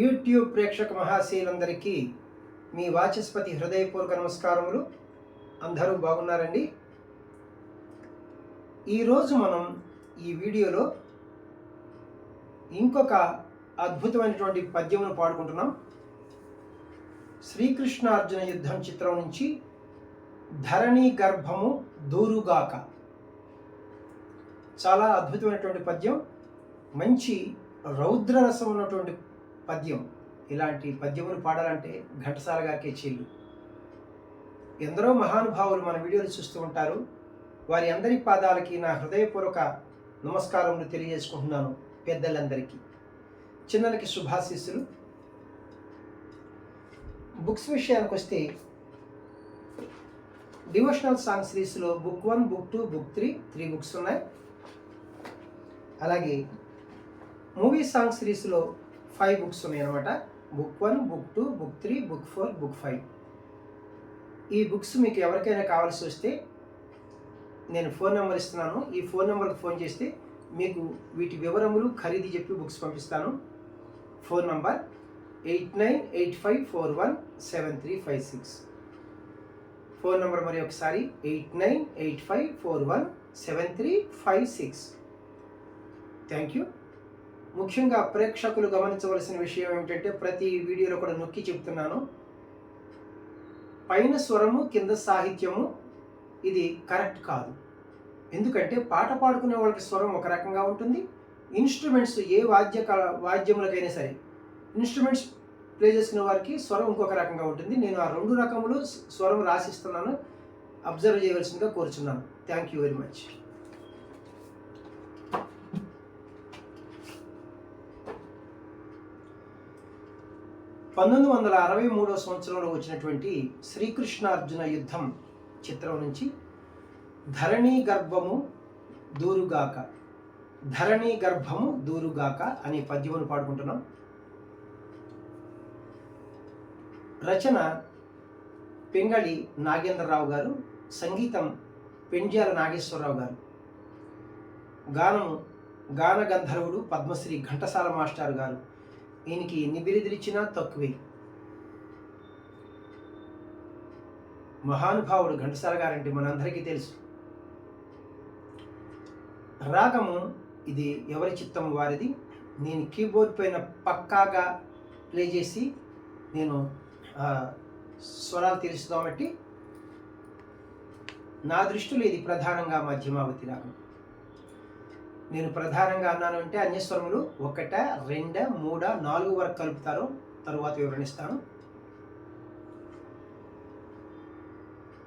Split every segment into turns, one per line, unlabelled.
YouTube ప్రేక్షక మహాశీలందరికీ మీ వాచస్పతి హృదయపూర్వక నమస్కారములు. అందరూ బాగున్నారండి? ఈరోజు మనం ఈ వీడియోలో ఇంకొక అద్భుతమైనటువంటి పద్యమును పాడుకుంటున్నాం. శ్రీకృష్ణార్జున యుద్ధం చిత్రం నుంచి ధరణి గర్భము దూరుగాక. చాలా అద్భుతమైనటువంటి పద్యం. మంచి రౌద్రరసం ఉన్నటువంటి పద్యం. ఇలాంటి పద్యములు పాడాలంటే ఘంటసాల గారికి చెల్లు ఎందరో మహానుభావులు మన వీడియోలు చూస్తూ ఉంటారు. వారి అందరి పాదాలకి నా హృదయపూర్వక నమస్కారములు తెలియజేసుకుంటున్నాను పెద్దలందరికీ. చిన్నలకి శుభాశీస్సులు. బుక్స్ విషయానికి వస్తే డివోషనల్ సాంగ్ సిరీస్లో book one book two book three three books ఉన్నాయి. అలాగే మూవీ సాంగ్ సిరీస్లో ఫైవ్ బుక్స్ ఉన్నాయి అనమాట book one book two book three book four book five. ఈ బుక్స్ మీకు ఎవరికైనా కావాల్సి వస్తే నేను ఫోన్ నెంబర్ ఇస్తున్నాను. ఈ ఫోన్ నెంబర్కి ఫోన్ చేస్తే మీకు వీటి వివరములు ఖరీదు చెప్పి బుక్స్ పంపిస్తాను. Phone number eight nine eight five four one seven three five six. Phone number మరి ఒకసారి eight nine eight five four one seven three five six. Thank you. ముఖ్యంగా ప్రేక్షకులు గమనించవలసిన విషయం ఏమిటంటే ప్రతి వీడియోలో కూడా నొక్కి చెప్తున్నాను. పైన స్వరము కింద సాహిత్యము ఇది కరెక్ట్ కాదు. ఎందుకంటే పాట పాడుకునే వాళ్ళకి స్వరం ఒక రకంగా ఉంటుంది. ఇన్స్ట్రుమెంట్స్ ఏ వాద్య వాద్యములకైనా సరే ఇన్స్ట్రుమెంట్స్ ప్లే చేసుకునే వారికి స్వరం ఇంకొక రకంగా ఉంటుంది. నేను ఆ రెండు రకములు స్వరం రాసిస్తున్నాను. అబ్జర్వ్ చేయవలసిందిగా కోరుచున్నాను. Thank you very much. పంతొమ్మిది వందల అరవై మూడో సంవత్సరంలో వచ్చినటువంటి శ్రీకృష్ణార్జున యుద్ధం చిత్రం నుంచి ధరణి గర్భము దూరుగాక ధరణి గర్భము దూరుగాక అనే పద్యమును పాడుకుంటున్నాం. రచన పెంగళి నాగేంద్రరావు గారు సంగీతం పెండ్యాల నాగేశ్వరరావు గారు. గానము గాన గంధర్వుడు పద్మశ్రీ ఘంటసాల మాస్టర్ గారు. ఈయనకి ఎన్ని బిరుదులు ఇచ్చినా తక్కువే. మహానుభావుడు ఘంటసాల గారంటే మనందరికీ తెలుసు. రాగము ఇది ఎవరి చిత్తం వారిది? నేను కీబోర్డ్ పైన పక్కాగా ప్లే చేసి నేను స్వరాలు తెలుసు బట్టి నా దృష్టిలో ఇది ప్రధానంగా మధ్యమావతి రాగం. నేను ప్రధానంగా అన్నాను అంటే అన్యస్వరములు ఒకట రెండ మూడ నాలుగు వరకు కలుపుతారు తరువాత వివరణిస్తాను.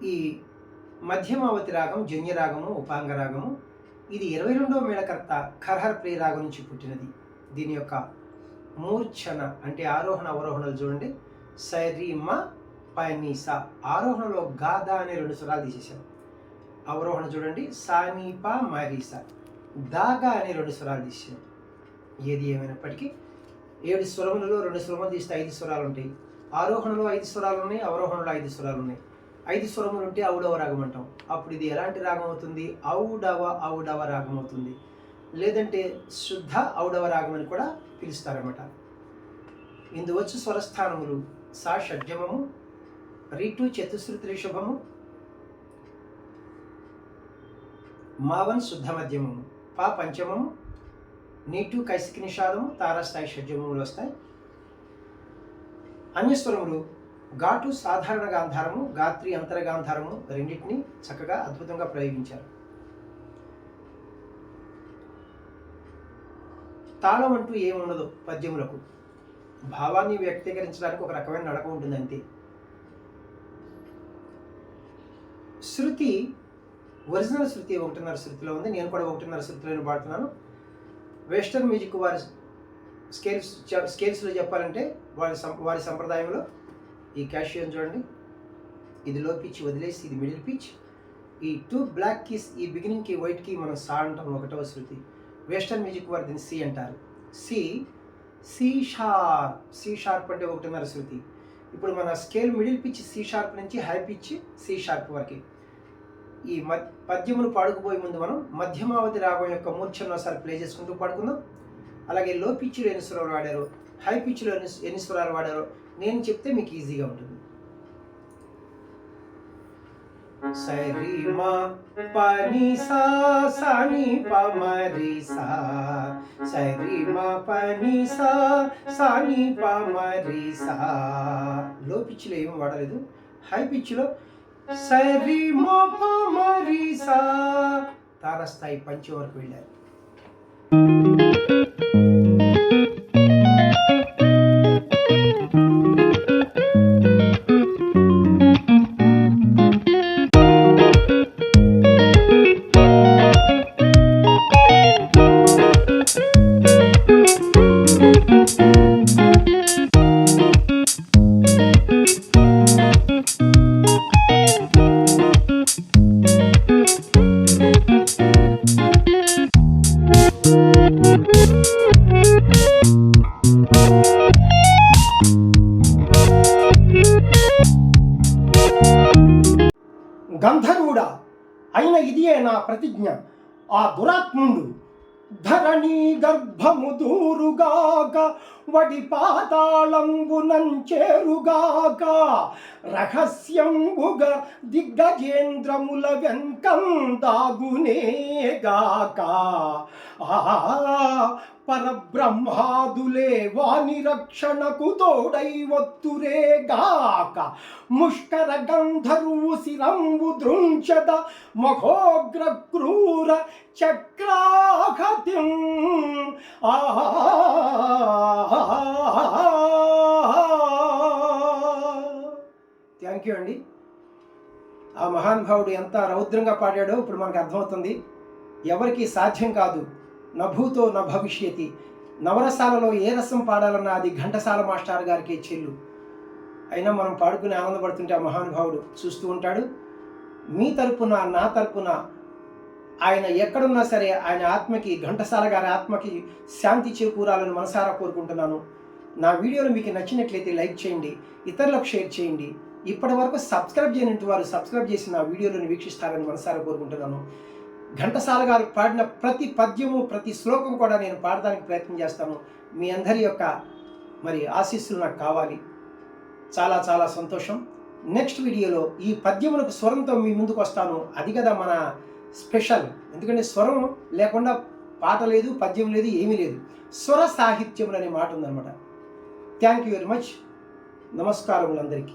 ఈ మధ్యమావతి రాగం జన్య రాగము ఉపాంగ రాగము ఇది ఇరవై రెండవ మేళకర్త ఖర్హర్ ప్రియ రాగం నుంచి పుట్టినది. దీని యొక్క మూర్ఛన అంటే ఆరోహణ అవరోహణలు చూడండి. సరిమ పనీస ఆరోహణలో గాదా అనే రెండు స్వరాలు తీసేశాం అవరోహణ చూడండి. సానీప మరీస దాగా అనే రెండు స్వరాలు తీసాం ఏది ఏమైనప్పటికీ ఏడు స్వరములలో రెండు స్వరములు తీస్తే ఐదు స్వరాలు ఉంటాయి. ఆరోహణలో ఐదు స్వరాలు ఉన్నాయి అవరోహణలో ఐదు స్వరాలు ఉన్నాయి. ఐదు స్వరములు ఉంటే ఔడవ రాగం అంటాం. అప్పుడు ఇది ఎలాంటి రాగం అవుతుంది? ఔడవ ఔడవ రాగం అవుతుంది. లేదంటే శుద్ధ ఔడవ రాగం అని కూడా పిలుస్తారన్నమాట. ఇందువచ్చు స్వరస్థానములు. సా షడ్జమము రీటు చతుశ్రుతి రిషభము మావన్ శుద్ధ మధ్యమము. పా పంచమము నీటు కైసికి నిషాదము తారాస్థాయి షడ్జమములు వస్తాయి. అన్యస్వరములు ఘాటు సాధారణ గాంధారము గాత్రి అంతర గాంధారము రెండింటిని చక్కగా అద్భుతంగా ప్రయోగించారు. తాళం అంటూ ఏముండదు పద్యములకు. భావాన్ని వ్యక్తీకరించడానికి ఒక రకమైన నడక ఉంటుంది అంతే శృతి ఒరిజినల్ శృతి ఒకటిన్నర శృతిలో ఉంది. నేను కూడా ఒకటిన్నర శృతిలో పాడుతున్నాను. వెస్టర్న్ మ్యూజిక్ వారి స్కేల్స్ స్కేల్స్లో చెప్పాలంటే వారి సం- వారి సంప్రదాయంలో ఈ క్యాషియన్ చూడండి. ఇది లో పిచ్ వదిలేసి ఇది మిడిల్ పిచ్ ఈ టూ బ్లాక్ కీస్ ఈ బిగినింగ్కి వైట్కి మనం సా అంటాం ఒకటవ శృతి. వెస్టర్న్ మ్యూజిక్ వారు దీన్ని సి అంటారు. C C sharp C sharp అంటే ఒకటిన్నర శృతి. ఇప్పుడు మన scale middle pitch C sharp నుంచి హై పిచ్ సి షార్ప్ వరకు. ఈ మద్ పద్యమును పాడుకుపోయే ముందు మనం మధ్యమావతి రాగం యొక్క మూర్ఛను ఒకసారి ప్లే చేసుకుంటూ పాడుకుందాం. అలాగే లో పిచ్ ఎన్ని స్వరాలు వాడారు హై పిచ్లో ఎన్ని ఎన్ని స్వరాలు వాడారో నేను చెప్తే మీకు ఈజీగా ఉంటుంది. సరి మా పని సా సని పమరి సా సరి మా పని సా సని పమరి సా లో పిచ్లో ఏమి వాడలేదు. హై పిచ్లో సరి మా పమరి సా తారస్థాయి పంచి వరకు వెళ్ళారు. అయిన ఇదియే నా ప్రతిజ్ఞ. ఆ దురాత్ముడు ధరణి గర్భము దూరుగాక వడి పాతాళంబునంచేరుగాక రహస్యంబుగ దిగ్గజేంద్రముల వెంకం దాగునేగాక. పరబ్రహ్మాదులే వాని రక్షణకు తోడై ఒత్తురేగాక ముష్కర గంధర్వు శిరంబు దృంచద మహోగ్ర క్రూర చక్రాహతిం థ్యాంక్ యూ అండి. ఆ మహానుభావుడు ఎంత రౌద్రంగా పాడాడో ఇప్పుడు మనకు అర్థమవుతుంది. ఎవరికి సాధ్యం కాదు. నభూతో న భవిష్యతి. నవరసాలలో ఏ రసం పాడాలన్నా అది ఘంటసాల మాస్టర్ గారికి చెల్లు. అయినా మనం పాడుకుని ఆనందపడుతుంటే ఆ మహానుభావుడు చూస్తూ ఉంటాడు. మీ తరపున నా తరపున ఆయన ఎక్కడున్నా సరే ఆయన ఆత్మకి ఘంటసాల గారి ఆత్మకి శాంతి చేకూరాలని మనసారా కోరుకుంటున్నాను. నా వీడియోలు మీకు నచ్చినట్లయితే లైక్ చేయండి ఇతరులకు షేర్ చేయండి. ఇప్పటి వరకు సబ్స్క్రైబ్ చేయనట్టు వారు సబ్స్క్రైబ్ చేసి నా వీడియోలను వీక్షిస్తారని మనసారా కోరుకుంటున్నాను. ఘంటసాల గారు పాడిన ప్రతి పద్యము ప్రతి శ్లోకం కూడా నేను పాడడానికి ప్రయత్నం చేస్తాను. మీ అందరి యొక్క మరి ఆశీస్సులు నాకు కావాలి. చాలా చాలా సంతోషం. నెక్స్ట్ వీడియోలో ఈ పద్యములకు స్వరంతో మీ ముందుకు వస్తాను. అది కదా మన స్పెషల్. ఎందుకంటే స్వరం లేకుండా పాట లేదు పద్యం లేదు ఏమీ లేదు. స్వర సాహిత్యములు అనే మాట ఉందన్నమాట. Thank you very much నమస్కారములందరికీ